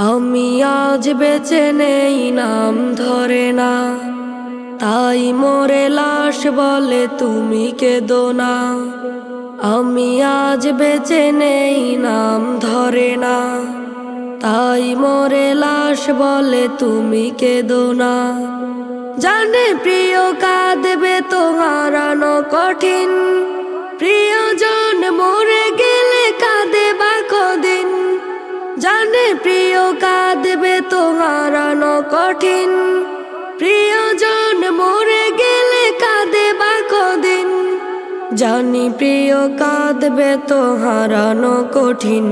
আমি আজ বেঁচে নেই, নাম ধরে না। তাই মোরে লাশ বলে তুমি কেদো না। আমি আজ বেঁচে নেই, নাম ধরে না। তাই মোরে লাশ বলে তুমি কেদো না। জানে প্রিয়, কাঁদবে তো হারানো কঠিন। প্রিয়জন মরে জানে প্রিয় কাঁদবে তো হারানো কঠিন। প্রিয়জন মরে গেলে কাঁদে বা কদিন। জানি প্রিয় কাঁদবে তো হারানো কঠিন।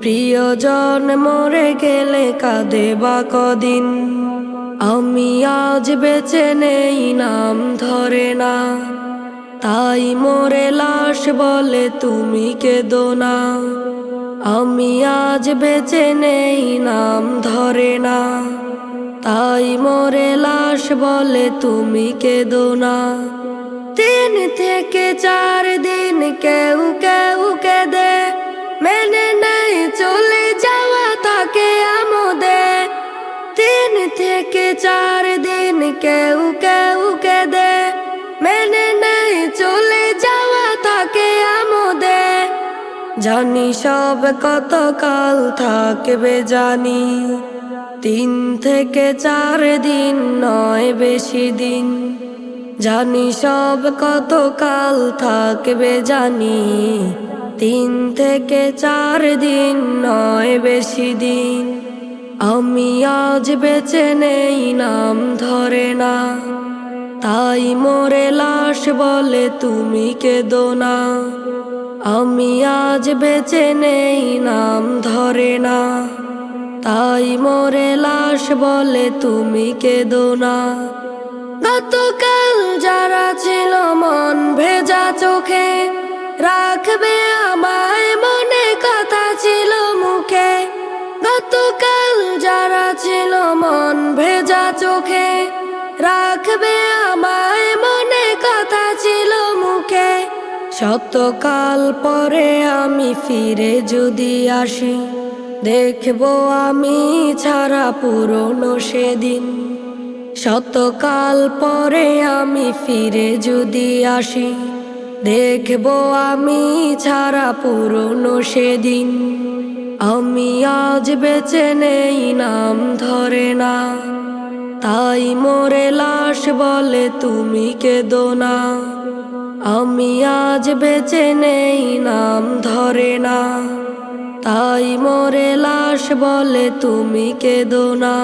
প্রিয়জন মরে গেলে কাঁদে বা কদিন। আমি আজ বেঁচে নেই, নাম ধরে না। তাই মোরে লাশ বলে তুমি কেদো না। আমি আজ বেঁচে নেই, নাম ধরে না। তাই মোরে লাশ বলে তুমি কেদো না। তিন থেকে চার দিন কেউ কেউ কেদে। মেনে নেই চলে যাওয়া তাকে আমদে। তিন থেকে চার দিন কেউ কেউ জানি সব কত কাল থাকবে, জানি। তিন থেকে চার দিন নয় বেশি দিন। জানি সব কত কাল থাকবে, জানি। তিন থেকে চার দিন নয় বেশি দিন। আমি আজ বেঁচে নেই, নাম ধরে না। তাই মোরে লাশ বলে তুমি কেদো না। আমি আজ বেঁচে নেই, নাম ধরে না। তাই মোরে লাশ বলে তুমি কেদো না। গতকাল যারা ছিল মন ভেজা চোখে, রাখবে আমায় মনে কথা ছিল মুখে। গতকাল যারা ছিল মন ভেজা চোখে, রাখবে শতকাল পরে আমি ফিরে যদি আসি, দেখব আমি ছাড়া পুরনো সেদিন। শতকাল পরে আমি ফিরে যদি আসি, দেখব আমি ছাড়া পুরনো সেদিন। আমি আজ বেঁচে নেই, নাম ধরে না। তাই মোরে লাশ বলে তুমি কেদো না। আমি আজ বেঁচে নেই নাম ধরে না। তাই মরে লাশ বলে তুমি কেদো না।